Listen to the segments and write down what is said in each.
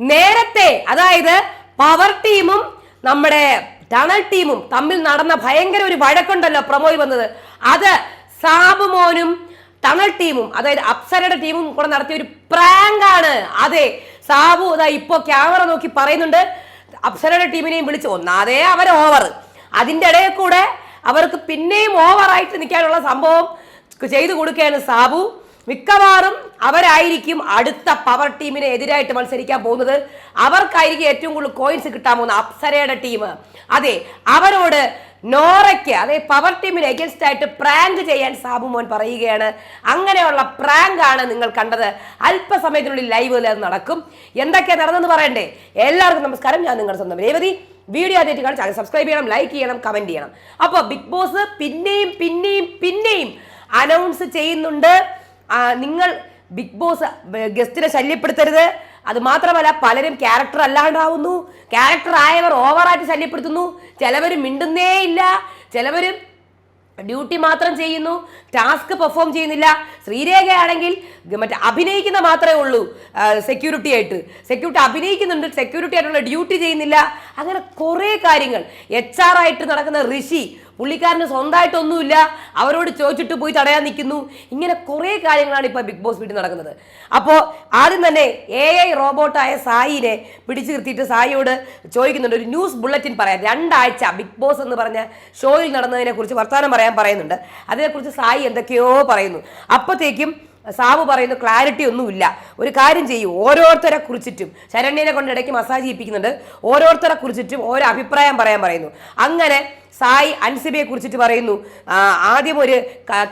നേരത്തെ അതായത് പവർ ടീമും നമ്മുടെ ടണൽ ടീമും തമ്മിൽ നടന്ന ഭയങ്കര ഒരു വഴക്കുണ്ടല്ലോ പ്രമോയി വന്നത്. അത് സാബുമോനും ടണൽ ടീമും അതായത് അപ്സരയുടെ ടീമും കൂടെ നടത്തിയ ഒരു പ്രാങ്ക് ആണ്. അതെ സാബു അതാ ഇപ്പോ ക്യാമറ നോക്കി പറയുന്നുണ്ട്. അപ്സരയുടെ ടീമിനെയും വിളിച്ചു ഒന്നാതെ അവർ ഓവർ അതിന്റെ ഇടയിൽ കൂടെ അവർക്ക് പിന്നെയും ഓവറായിട്ട് നിൽക്കാനുള്ള സംഭവം ചെയ്തു കൊടുക്കുകയാണ് സാബു. മിക്കവാറും അവരായിരിക്കും അടുത്ത പവർ ടീമിനെ എതിരായിട്ട് മത്സരിക്കാൻ പോകുന്നത്. അവർക്കായിരിക്കും ഏറ്റവും കൂടുതൽ കോയിൻസ് കിട്ടാൻ പോകുന്ന അപ്സരയുടെ ടീം അതെ അവരോട് നോറയ്ക്ക് അതെ പവർ ടീമിന് എഗൻസ്റ്റ് ആയിട്ട് പ്രാങ്ക് ചെയ്യാൻ സാബു മോൻ പറയുകയാണ്. അങ്ങനെയുള്ള പ്രാങ്ക് ആണ് നിങ്ങൾ കണ്ടത്. അല്പസമയത്തിനുള്ളിൽ ലൈവിൽ അത് നടക്കും. എന്തൊക്കെയാണ് നടന്നെന്ന് പറയണ്ടേ? എല്ലാവർക്കും നമസ്കാരം. ഞാൻ നിങ്ങളുടെ സ്വന്തം രേവതി. വീഡിയോ ആദ്യമായിട്ട് കാണാൻ ചാനൽ സബ്സ്ക്രൈബ് ചെയ്യണം ലൈക്ക് ചെയ്യണം കമന്റ് ചെയ്യണം. അപ്പോൾ ബിഗ് ബോസ് പിന്നെയും പിന്നെയും പിന്നെയും അനൗൺസ് ചെയ്യുന്നുണ്ട്. നിങ്ങൾ ബിഗ് ബോസ് ഗസ്റ്റിനെ ശല്യപ്പെടുത്തരുത്. അത് മാത്രമല്ല പലരും ക്യാരക്ടർ അല്ലാണ്ടാവുന്നു. ക്യാരക്ടർ ആയവർ ഓവറായിട്ട് ശല്യപ്പെടുത്തുന്നു. ചിലവർ മിണ്ടുന്നേ ഇല്ല. ചിലവർ ഡ്യൂട്ടി മാത്രം ചെയ്യുന്നു. ടാസ്ക് പെർഫോം ചെയ്യുന്നില്ല. ശ്രീരേഖയാണെങ്കിൽ മറ്റേ അഭിനയിക്കുന്ന മാത്രമേ ഉള്ളൂ. സെക്യൂരിറ്റി ആയിട്ട്. സെക്യൂരിറ്റി അഭിനയിക്കുന്നുണ്ട്. സെക്യൂരിറ്റി ആയിട്ടുള്ള ഡ്യൂട്ടി ചെയ്യുന്നില്ല. അങ്ങനെ കുറേ കാര്യങ്ങൾ. എച്ച് ആർ ആയിട്ട് നടക്കുന്ന ഋഷി പുള്ളിക്കാരന് സ്വന്തമായിട്ടൊന്നുമില്ല. അവരോട് ചോദിച്ചിട്ട് പോയി തടയാൻ നിൽക്കുന്നു. ഇങ്ങനെ കുറേ കാര്യങ്ങളാണ് ഇപ്പോൾ ബിഗ് ബോസ് വീട്ടിൽ നടക്കുന്നത്. അപ്പോൾ ആദ്യം തന്നെ എ ഐ റോബോട്ടായ സായിനെ പിടിച്ചു നിർത്തിയിട്ട് സായിയോട് ചോദിക്കുന്നുണ്ട്. ഒരു ന്യൂസ് ബുള്ളറ്റിൻ പറയാം. രണ്ടാഴ്ച ബിഗ് ബോസ് എന്ന് പറഞ്ഞ ഷോയിൽ നടന്നതിനെ കുറിച്ച് വർത്തമാനം പറയാൻ പറയുന്നുണ്ട്. അതിനെക്കുറിച്ച് സായി എന്തൊക്കെയോ പറയുന്നു. അപ്പോഴത്തേക്കും സാബു പറയുന്നു ക്ലാരിറ്റി ഒന്നുമില്ല. ഒരു കാര്യം ചെയ്യൂ. ഓരോരുത്തരെ കുറിച്ചിട്ടും ശരണ്യനെ കൊണ്ട് ഇടയ്ക്ക് മസാജ് ചെയ്യിപ്പിക്കുന്നുണ്ട്. ഓരോരുത്തരെ കുറിച്ചിട്ടും ഓരോ അഭിപ്രായം പറയാൻ പറയുന്നു. അങ്ങനെ സായി അൻസിബയെ കുറിച്ചിട്ട് പറയുന്നു ആദ്യം ഒരു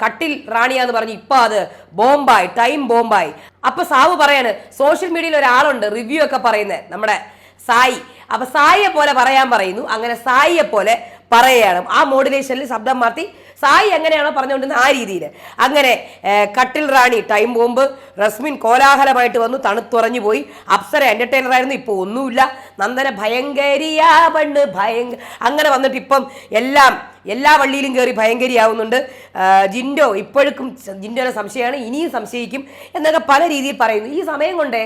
കട്ടിൽ റാണിയാന്ന് പറഞ്ഞു. ഇപ്പൊ അത് ബോംബായി ടൈം ബോംബായി. അപ്പൊ സാബു പറയാണ് സോഷ്യൽ മീഡിയയിൽ ഒരാളുണ്ട് റിവ്യൂ ഒക്കെ പറയുന്നത് നമ്മുടെ സായി. അപ്പൊ സായിയെ പോലെ പറയാൻ പറയുന്നു അങ്ങനെ സായിയെ പോലെ പറയുകയാണ്. ആ മോഡുലേഷനിൽ ശബ്ദം മാറ്റി സായി എങ്ങനെയാണോ പറഞ്ഞുകൊണ്ടിരുന്നത് ആ രീതിയിൽ അങ്ങനെ കട്ടിൽ റാണി ടൈം ബോംബ് റസ്മിൻ കോലാഹലമായിട്ട് വന്നു തണുത്തുറഞ്ഞു പോയി. അപ്സര എന്റർടൈനർ ആയിരുന്നു ഇപ്പോൾ ഒന്നുമില്ല. നന്ദന ഭയങ്കരിയാ പണ്ട് ഭയങ്ക അങ്ങനെ വന്നിട്ട് ഇപ്പം എല്ലാം എല്ലാ വള്ളിയിലും കയറി ഭയങ്കരിയാവുന്നുണ്ട്. ജിൻഡോ ഇപ്പോഴും ജിൻഡോയുടെ സംശയമാണ് ഇനിയും സംശയിക്കും എന്നൊക്കെ പല രീതിയിൽ പറയുന്നു. ഈ സമയം കൊണ്ടേ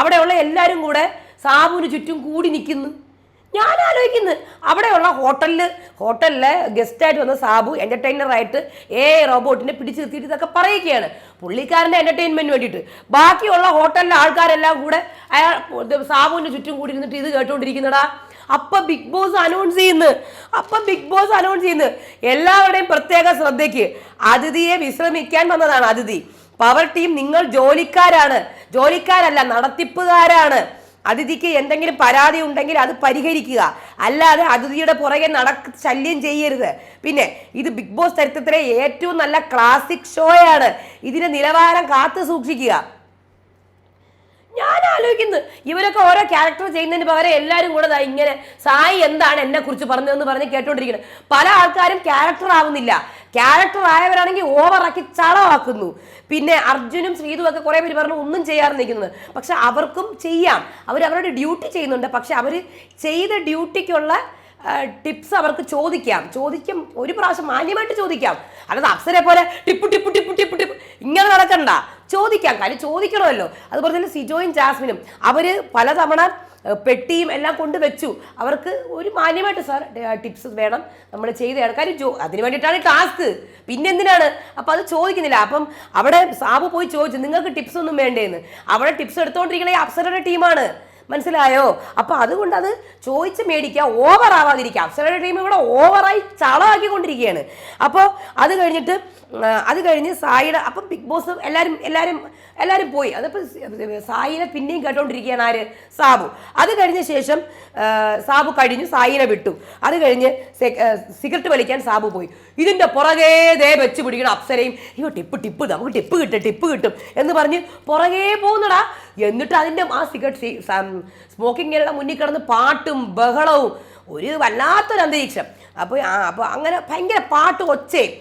അവിടെയുള്ള എല്ലാവരും കൂടെ സാബുവിന് ചുറ്റും കൂടി നിൽക്കുന്നു. ഞാൻ ആലോചിക്കുന്നത് അവിടെയുള്ള ഹോട്ടലിൽ ഹോട്ടലിലെ ഗസ്റ്റായിട്ട് വന്ന സാബു എന്റർടൈനറായിട്ട് ഏ റോബോട്ടിനെ പിടിച്ചു നിർത്തിയിട്ട് ഇതൊക്കെ പറയുകയാണ്. പുള്ളിക്കാരന്റെ എന്റർടൈൻമെന്റിന് വേണ്ടിയിട്ട്. ബാക്കിയുള്ള ഹോട്ടലിലെ ആൾക്കാരെല്ലാം കൂടെ അയാൾ സാബുവിന്റെ ചുറ്റും കൂടി ഇരുന്നിട്ട് ഇത് കേട്ടുകൊണ്ടിരിക്കുന്നടാ അപ്പം ബിഗ് ബോസ് അനൗൺസ് ചെയ്യുന്നു. അപ്പം ബിഗ് ബോസ് അനൗൺസ് ചെയ്യുന്നു. എല്ലാവരുടെയും പ്രത്യേക ശ്രദ്ധയ്ക്ക് അതിഥിയെ വിശ്രമിക്കാൻ വന്നതാണ് അതിഥി. പവർ ടീം നിങ്ങൾ ജോലിക്കാരാണ്. ജോലിക്കാരല്ല നടത്തിപ്പുകാരാണ്. അതിഥിക്ക് എന്തെങ്കിലും പരാതി ഉണ്ടെങ്കിൽ അത് പരിഹരിക്കുക. അല്ലാതെ അതിഥിയുടെ പുറകെ നടക്ക് ശല്യം ചെയ്യരുത്. പിന്നെ ഇത് ബിഗ് ബോസ് ചരിത്രത്തിലെ ഏറ്റവും നല്ല ക്ലാസിക് ഷോയാണ് ഇതിന്റെ നിലവാരം കാത്തു സൂക്ഷിക്കുക. ഞാൻ ആലോചിക്കുന്നു ഇവരൊക്കെ ഓരോ ക്യാരക്ടർ ചെയ്യുന്നതിന് പകരം എല്ലാവരും കൂടെ ഇങ്ങനെ സായി എന്താണ് എന്നെ കുറിച്ച് പറഞ്ഞതെന്ന് പറഞ്ഞ് കേട്ടോണ്ടിരിക്കുന്നത് പല ആൾക്കാരും ക്യാരക്ടർ ആവുന്നില്ല. ക്യാരക്ടർ ആയവരാണെങ്കിൽ ഓവറാക്കി ചളവാക്കുന്നു. പിന്നെ അർജുനും ശ്രീതും ഒക്കെ കുറേ പേര് പറഞ്ഞു ഒന്നും ചെയ്യാതെ നിൽക്കുന്നത് പക്ഷെ അവർക്കും ചെയ്യാം. അവർ അവരുടെ ഡ്യൂട്ടി ചെയ്യുന്നുണ്ട്. പക്ഷെ അവർ ചെയ്ത ഡ്യൂട്ടിക്കുള്ള ടിപ്സ് അവർക്ക് ചോദിക്കാം. ചോദിക്കും. ഒരു പ്രാവശ്യം മാന്യമായിട്ട് ചോദിക്കാം. അല്ലാതെ അപ്സരെ പോലെ tip tip tip tip tip ഇങ്ങനെ നടക്കണ്ട. ചോദിക്കാം. കാര്യം ചോദിക്കണമല്ലോ. അതുപോലെ തന്നെ സിജോയും ജാസ്മിനും അവർ പലതവണ പെട്ടിയും എല്ലാം കൊണ്ട് വെച്ചു. അവർക്ക് ഒരു മാന്യമായിട്ട് സാർ ടിപ്സ് വേണം നമ്മൾ ചെയ്തതാണ്. കാര്യം ജോ അതിന് വേണ്ടിയിട്ടാണ് ടാസ്ക്. പിന്നെ എന്തിനാണ് അപ്പം അത് ചോദിക്കുന്നില്ല. അപ്പം അവിടെ സാബു പോയി ചോദിച്ചു നിങ്ങൾക്ക് ടിപ്സ് ഒന്നും വേണ്ടേന്ന്? അവിടെ ടിപ്സ് എടുത്തുകൊണ്ടിരിക്കണേ അപ്സരയുടെ ടീമാണ്. മനസ്സിലായോ? അപ്പൊ അതുകൊണ്ട് അത് ചോദിച്ച് മേടിക്കുക ഓവർ ആവാതിരിക്കുക അപ്സരയുടെ ടീം ഇവിടെ ഓവറായി ചളമാക്കിക്കൊണ്ടിരിക്കുകയാണ് അപ്പോൾ അത് കഴിഞ്ഞിട്ട് അത് കഴിഞ്ഞ് സായിയുടെ അപ്പം ബിഗ് ബോസ് എല്ലാവരും എല്ലാവരും എല്ലാവരും പോയി. അതിപ്പോൾ സായിനെ പിന്നെയും കേട്ടോണ്ടിരിക്കുകയാണ് ആര്? സാബു. അത് കഴിഞ്ഞ ശേഷം സാബു കഴിഞ്ഞു സായിനെ വിട്ടു. അത് കഴിഞ്ഞ് സിഗരറ്റ് വലിക്കാൻ സാബു പോയി. ഇതിന്റെ പുറകെ ദേ വെച്ച് പിടിക്കണം അപ്സരയും. അയ്യോ ടിപ്പ് ടിപ്പ് നമുക്ക് ടിപ്പ് കിട്ടും ടിപ്പ് കിട്ടും എന്ന് പറഞ്ഞ് പുറകെ പോകുന്നടാ. എന്നിട്ട് അതിന്റെ ആ സിഗരറ്റ് സ്മോക്കിംഗ് ഏരിയയുടെ മുന്നിൽ കിടന്ന് പാട്ടും ബഹളവും. ഒരു വല്ലാത്തൊരു അന്തരീക്ഷം. അപ്പോൾ അപ്പോൾ അങ്ങനെ ഭയങ്കര പാട്ട് ഒച്ചയും.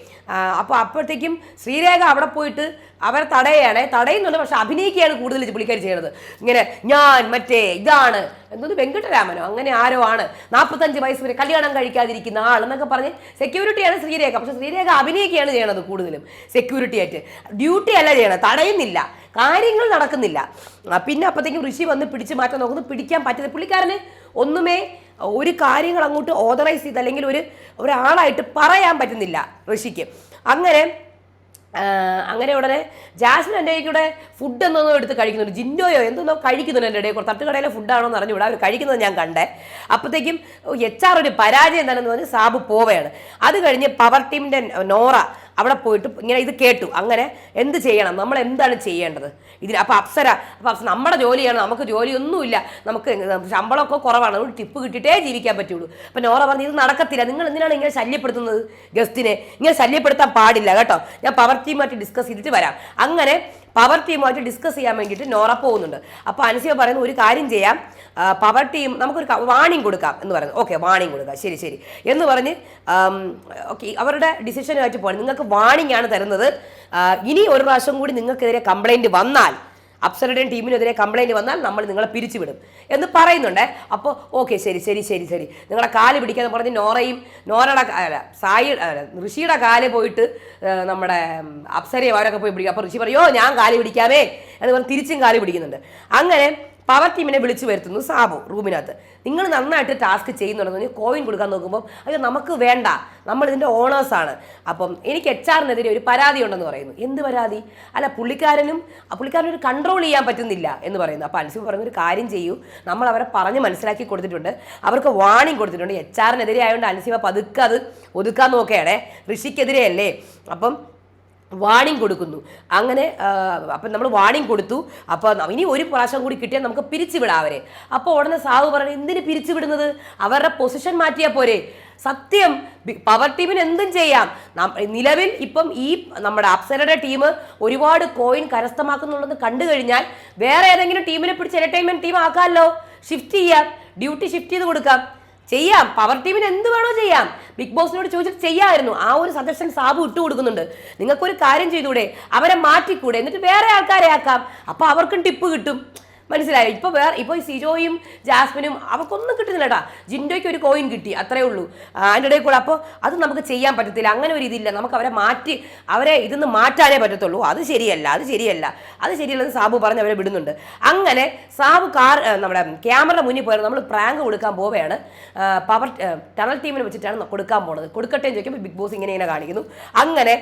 അപ്പോൾ അപ്പോഴത്തേക്കും ശ്രീരേഖ അവിടെ പോയിട്ട് അവരെ തടയാണ് തടയുന്നുണ്ട് പക്ഷെ അഭിനയിക്കുകയാണ് കൂടുതൽ പുള്ളിക്കാർ ചെയ്യണത് ഇങ്ങനെ ഞാൻ മറ്റേ ഇതാണ് എന്തോന്ന് വെങ്കട്ടരാമനോ അങ്ങനെ ആരോ ആണ്. നാൽപ്പത്തഞ്ച് വയസ്സ് വരെ കല്യാണം കഴിക്കാതിരിക്കുന്ന ആൾ എന്നൊക്കെ പറഞ്ഞ് സെക്യൂരിറ്റിയാണ് ശ്രീരേഖ. പക്ഷെ ശ്രീരേഖ അഭിനയിക്കുകയാണ് ചെയ്യണത് കൂടുതലും. സെക്യൂരിറ്റി ആയിട്ട്. ഡ്യൂട്ടി അല്ല ചെയ്യണത് തടയുന്നില്ല. കാര്യങ്ങൾ നടക്കുന്നില്ല. പിന്നെ അപ്പോഴത്തേക്കും ഋഷി വന്ന് പിടിച്ചു മാറ്റാൻ നോക്കുന്നു. പിടിക്കാൻ പറ്റുന്നത് പുള്ളിക്കാരന് ഒന്നുമേ ഒരു കാര്യങ്ങൾ അങ്ങോട്ട് ഓതറൈസ് ചെയ്ത് അല്ലെങ്കിൽ ഒരു ഒരാളായിട്ട് പറയാൻ പറ്റുന്നില്ല ഋഷിക്ക്. അങ്ങനെ അങ്ങനെ ഉടനെ ജാസ്മിൻ എന്റെ കൂടെ ഫുഡ് എന്തോന്നോ എടുത്ത് കഴിക്കുന്നുണ്ട്. ജിൻഡോയോ എന്തോന്നോ കഴിക്കുന്നുണ്ട് എന്റെ ഇടയിൽ. കൂടെ തട്ടുകടയിലെ ഫുഡാണോ എന്ന് അറിഞ്ഞുകൂടാ. അവർ കഴിക്കുന്നത് ഞാൻ കണ്ടേ. അപ്പോഴത്തേക്കും എച്ച് ആർ ഒരു പരാജയം എന്താണെന്ന് പറഞ്ഞ് സാബു പോവുകയാണ്. അത് കഴിഞ്ഞ് പവർ ടീമിന്റെ നോറ അവിടെ പോയിട്ട് ഇങ്ങനെ ഇത് കേട്ടു. അങ്ങനെ എന്ത് ചെയ്യണം? നമ്മൾ എന്താണ് ചെയ്യേണ്ടത്? ഇതിൽ അപ്പോൾ അപ്സര അപ്പോൾ അപ്സര നമ്മുടെ ജോലിയാണ്. നമുക്ക് ജോലിയൊന്നുമില്ല. നമുക്ക് ശമ്പളമൊക്കെ കുറവാണ്. ഒരു ടിപ്പ് കിട്ടിയിട്ടേ ജീവിക്കാൻ പറ്റുള്ളൂ. അപ്പോൾ നോറ പറഞ്ഞു ഇത് നടക്കത്തില്ല. നിങ്ങൾ എന്തിനാണ് ഇങ്ങനെ ശല്യപ്പെടുത്തുന്നത് ഗസ്റ്റിനെ? ഇങ്ങനെ ശല്യപ്പെടുത്താൻ പാടില്ല. കേട്ടോ. ഞാൻ പവർ ടീമായിട്ട് ഡിസ്കസ് ചെയ്തിട്ട് വരാം. അങ്ങനെ പവർ ടീമുമായിട്ട് ഡിസ്കസ് ചെയ്യാൻ വേണ്ടിയിട്ട് നോറ പോകുന്നുണ്ട്. അപ്പോൾ അനസിയ പറയുന്ന ഒരു കാര്യം ചെയ്യാം. പവർ ടീം നമുക്കൊരു വാണിംഗ് കൊടുക്കാം എന്ന് പറയുന്നത് ഓക്കെ വാണിംഗ് കൊടുക്കാം. ശരി ശരി. എന്ന് പറഞ്ഞ് ഓക്കെ അവരുടെ ഡിസിഷനുമായിട്ട് പോകണം നിങ്ങൾക്ക് വാണിംഗ് ആണ് തരുന്നത്. ഇനി ഒരു പ്രാവശ്യം കൂടി നിങ്ങൾക്കെതിരെ കംപ്ലൈന്റ് വന്നാൽ അപ്സറുടെയും ടീമിനെതിരെ കംപ്ലൈന്റ് വന്നാൽ നമ്മൾ നിങ്ങളെ പിരിച്ചുവിടും എന്ന് പറയുന്നുണ്ട്. അപ്പോൾ ഓക്കെ ശരി ശരി ശരി ശരി. നിങ്ങളെ കാൽ പിടിക്കാന്ന് പറഞ്ഞ് നോറയും നോറയുടെ അല്ല സായി ഋഷിയുടെ കാൽ പോയിട്ട് നമ്മുടെ അപ്സരയും അവരൊക്കെ പോയി പിടിക്കും. അപ്പോൾ ഋഷി പറയോ ഞാൻ കാൽ പിടിക്കാമേ എന്ന് പറഞ്ഞ് തിരിച്ചും കാൽ പിടിക്കുന്നുണ്ട്. അങ്ങനെ പവർ ടീമിനെ വിളിച്ചു വരുത്തുന്നു സാബു റൂമിനകത്ത്. നിങ്ങൾ നന്നായിട്ട് ടാസ്ക് ചെയ്യുന്നുണ്ടെന്ന് കോയിൻ കൊടുക്കാൻ നോക്കുമ്പോൾ അയ്യോ നമുക്ക് വേണ്ട. നമ്മൾ ഇതിന്റെ ഓണേഴ്സാണ് അപ്പം എനിക്ക് എച്ച് ആറിനെതിരെ ഒരു പരാതി ഉണ്ടെന്ന് പറയുന്നു. എന്ത് പരാതി? അല്ല പുള്ളിക്കാരനും പുള്ളിക്കാരനൊരു കൺട്രോൾ ചെയ്യാൻ പറ്റുന്നില്ല എന്ന് പറയുന്നു. അപ്പോൾ അൻസിബ് പറഞ്ഞൊരു കാര്യം ചെയ്യൂ. നമ്മൾ അവരെ പറഞ്ഞ് മനസ്സിലാക്കി കൊടുത്തിട്ടുണ്ട്. അവർക്ക് വാണിംഗ് കൊടുത്തിട്ടുണ്ട്. എച്ച് ആറിനെതിരെ ആയതുകൊണ്ട് അൻസിബ പതുക്കെ അത് ഒതുക്കാൻ നോക്കുകയാണേ. ഋഷിക്കെതിരെ അല്ലേ? അപ്പം വാണിംഗ് കൊടുക്കുന്നു. അങ്ങനെ അപ്പം നമ്മൾ വാണിംഗ് കൊടുത്തു. അപ്പോൾ ഇനി ഒരു പ്രാവശ്യം കൂടി കിട്ടിയാൽ നമുക്ക് പിരിച്ചുവിടാം അവരെ. അപ്പോൾ ഉടനെ സാവ് പറഞ്ഞു എന്തിന് പിരിച്ചുവിടുന്നത്? അവരുടെ പൊസിഷൻ മാറ്റിയാൽ പോരെ. സത്യം പവർ ടീമിന് എന്തും ചെയ്യാം. നിലവിൽ ഇപ്പം ഈ നമ്മുടെ അപ്സരയുടെ ടീം ഒരുപാട് കോയിൻ കരസ്ഥമാക്കുന്നുള്ളത് കണ്ടു കഴിഞ്ഞാൽ വേറെ ഏതെങ്കിലും ടീമിനെ പിടിച്ച് എന്റർടൈൻമെന്റ് ടീം ആക്കാമല്ലോ. ഷിഫ്റ്റ് ചെയ്യാം. ഡ്യൂട്ടി ഷിഫ്റ്റ് ചെയ്ത് കൊടുക്കാം. ചെയ്യാം. പവർ ടീമിന് എന്ത് വേണോ ചെയ്യാം. ബിഗ് ബോസിനോട് ചോദിച്ചിട്ട് ചെയ്യാമായിരുന്നു ആ ഒരു സജഷൻ സാബു ഇട്ട് കൊടുക്കുന്നുണ്ട്. നിങ്ങൾക്കൊരു കാര്യം ചെയ്തൂടെ? അവരെ മാറ്റിക്കൂടെ? എന്നിട്ട് വേറെ ആൾക്കാരെ ആക്കാം. അപ്പോൾ അവർക്കും ടിപ്പ് കിട്ടും. മനസ്സിലായോ? ഇപ്പൊ വേറെ ഇപ്പൊ സിജോയും ജാസ്മിനും അവർക്കൊന്നും കിട്ടുന്നില്ല കേട്ടാ ജിൻഡോയ്ക്ക് ഒരു കോയിൻ കിട്ടി അത്രേ ഉള്ളൂ. അതിന്റെ ഇടയിൽ കൂടെ അപ്പോൾ അത് നമുക്ക് ചെയ്യാൻ പറ്റത്തില്ല. അങ്ങനെ ഒരു ഇതില്ല. നമുക്ക് അവരെ മാറ്റി അവരെ ഇതിന്ന് മാറ്റാനേ പറ്റത്തുള്ളൂ. അത് ശരിയല്ല അത് ശരിയല്ല. അത് ശരിയല്ലെന്ന് സാബു പറഞ്ഞ് അവരെ വിടുന്നുണ്ട്. അങ്ങനെ സാബു കാർ നമ്മുടെ ക്യാമറ മുന്നിൽ പോയത് നമ്മൾ പ്രാങ്ക് കൊടുക്കാൻ പോവുകയാണ്. പവർ ടണൽ ടീമിന് വെച്ചിട്ടാണ് കൊടുക്കാൻ പോണത്. കൊടുക്കട്ടെ എന്ന് ചോദിക്കുമ്പോൾ ബിഗ് ബോസ് ഇങ്ങനെ ഇങ്ങനെ കാണിക്കുന്നു. അങ്ങനെ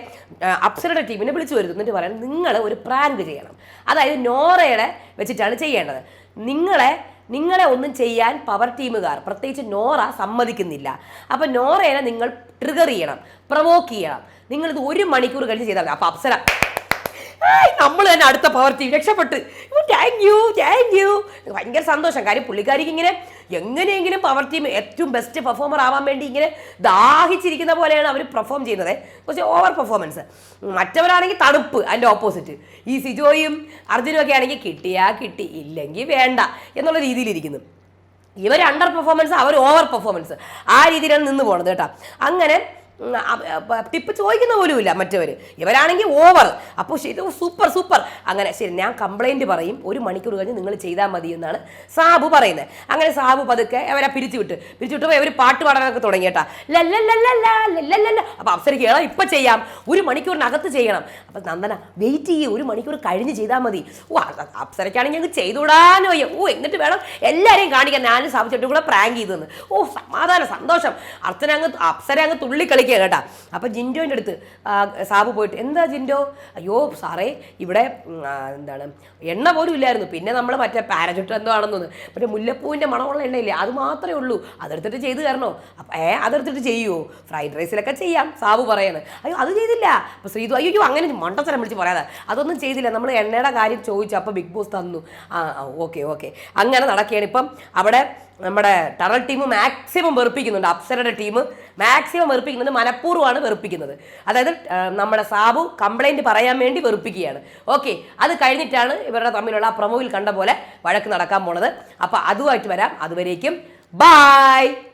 അപ്സരയുടെ ടീമിനെ വിളിച്ചു വരുന്നു എന്നിട്ട് പറയാൻ നിങ്ങൾ ഒരു പ്രാങ്ക് ചെയ്യണം. അതായത് നോറയുടെ വെച്ചിട്ടാണ് ചെയ്യേണ്ടത്. നിങ്ങളെ നിങ്ങളെ ഒന്നും ചെയ്യാൻ പവർ ടീമുകാർ പ്രത്യേകിച്ച് നോറ സമ്മതിക്കുന്നില്ല. അപ്പം നോറയെ നിങ്ങൾ ട്രിഗർ ചെയ്യണം പ്രവോക്ക് ചെയ്യണം. നിങ്ങളിത് ഒരു മണിക്കൂർ കഴിഞ്ഞ് ചെയ്താൽ മതി. അപ്പം അപ്സര നമ്മൾ തന്നെ അടുത്ത പവർത്തി രക്ഷപ്പെട്ട്. താങ്ക് യു താങ്ക് യു ഭയങ്കര സന്തോഷം. കാര്യം പുള്ളിക്കാരിക്ക് ഇങ്ങനെ എങ്ങനെയെങ്കിലും പവർ ടീം ഏറ്റവും ബെസ്റ്റ് പെർഫോമർ ആവാൻ വേണ്ടി ഇങ്ങനെ ദാഹിച്ചിരിക്കുന്ന പോലെയാണ് അവർ പെർഫോം ചെയ്യുന്നത്. പക്ഷേ ഓവർ പെർഫോമൻസ് മറ്റവരാണെങ്കിൽ തണുപ്പ് അതിന്റെ ഓപ്പോസിറ്റ് ഈ സിജോയും അർജുനും ഒക്കെ ആണെങ്കിൽ കിട്ടിയാ കിട്ടി ഇല്ലെങ്കിൽ വേണ്ട എന്നുള്ള രീതിയിലിരിക്കുന്നു. ഇവർ അണ്ടർ പെർഫോമൻസ് അവർ ഓവർ പെർഫോമൻസ് ആ രീതിയിലാണ് നിന്ന് പോണത് കേട്ടോ. അങ്ങനെ ടിപ്പ് ചോദിക്കുന്ന പോലുമില്ല മറ്റവർ ഇവരാണെങ്കിൽ ഓവർ അപ്പോൾ ശരി സൂപ്പർ സൂപ്പർ അങ്ങനെ ശരി ഞാൻ കംപ്ലൈന്റ് പറയും. ഒരു മണിക്കൂർ കഴിഞ്ഞ് നിങ്ങൾ ചെയ്താൽ മതി എന്നാണ് സാബു പറയുന്നത്. അങ്ങനെ സാബു പതുക്കെ അവരെ പിരിച്ചു വിട്ട്. പിരിച്ചു വിട്ടപ്പോൾ ഇവർ പാട്ട് പാടാനൊക്കെ തുടങ്ങി ലല്ലല്ലല്ല അപ്പോൾ അപ്സരയ്ക്ക് ഏതാ ഇപ്പം ചെയ്യാം. ഒരു മണിക്കൂറിനകത്ത് ചെയ്യണം. അപ്പം നന്ദന വെയിറ്റ് ചെയ്യ്. ഒരു മണിക്കൂർ കഴിഞ്ഞ് ചെയ്താൽ മതി. ഓ അപ്സരയ്ക്കാണെങ്കിൽ ഞങ്ങൾക്ക് ചെയ്തുവിടാനോ. ഓ എന്നിട്ട് വേണം എല്ലാവരെയും കാണിക്കാൻ. ഞാനും സാബു ചേട്ടും കൂടെ പ്രാങ്ക് ചെയ്തെന്ന് ഓ സമാധാനം സന്തോഷം. അർച്ചന അങ്ങ് അപ്സര അങ്ങ് തുള്ളി കളിക്കുക കേട്ടാ. അപ്പം ജിൻഡോന്റെ അടുത്ത് സാബു പോയിട്ട് എന്താ ജിൻഡോ? അയ്യോ സാറേ ഇവിടെ എന്താണ് എണ്ണ പോലും ഇല്ലായിരുന്നു. പിന്നെ നമ്മൾ മറ്റേ പാരചുട്ട് എന്തോ ആണെന്ന് തോന്നുന്നു. മറ്റേ മുല്ലപ്പൂവിന്റെ മണമുള്ള എണ്ണയില്ലേ അത് മാത്രമേ ഉള്ളൂ. അതെടുത്തിട്ട് ചെയ്ത് തരണോ? ഏ അതെടുത്തിട്ട് ചെയ്യുമോ ഫ്രൈഡ് റൈസിലൊക്കെ ചെയ്യാം സാബു പറയാണ്. അയ്യോ അത് ചെയ്തില്ല. അപ്പോൾ ശ്രീതു അയ്യോ, അങ്ങനെ മണ്ടത്തരം വിളിച്ച് പറയാതെ. അതൊന്നും ചെയ്തില്ല. നമ്മൾ എണ്ണയുടെ കാര്യം ചോദിച്ചു അപ്പോൾ ബിഗ് ബോസ് തന്നു. ആ ഓക്കെ ഓക്കെ. അങ്ങനെ നടക്കുകയാണ്. ഇപ്പം അവിടെ നമ്മുടെ ടറൽ ടീം മാക്സിമം വെറുപ്പിക്കുന്നുണ്ട്. അപ്സരയുടെ ടീം മാക്സിമം വെറുപ്പിക്കുന്നുണ്ട് മനഃപൂർവമാണ് വെറുപ്പിക്കുന്നത്. അതായത് നമ്മുടെ സാബു കംപ്ലൈന്റ് പറയാൻ വേണ്ടി വെറുപ്പിക്കുകയാണ്. ഓക്കെ അത് കഴിഞ്ഞിട്ടാണ് ഇവരുടെ തമ്മിലുള്ള ആ പ്രൊമോയിൽ കണ്ട പോലെ വഴക്ക് നടക്കാൻ പോണത്. അപ്പോൾ അതുമായിട്ട് വരാം. അതുവരേക്കും ബായ്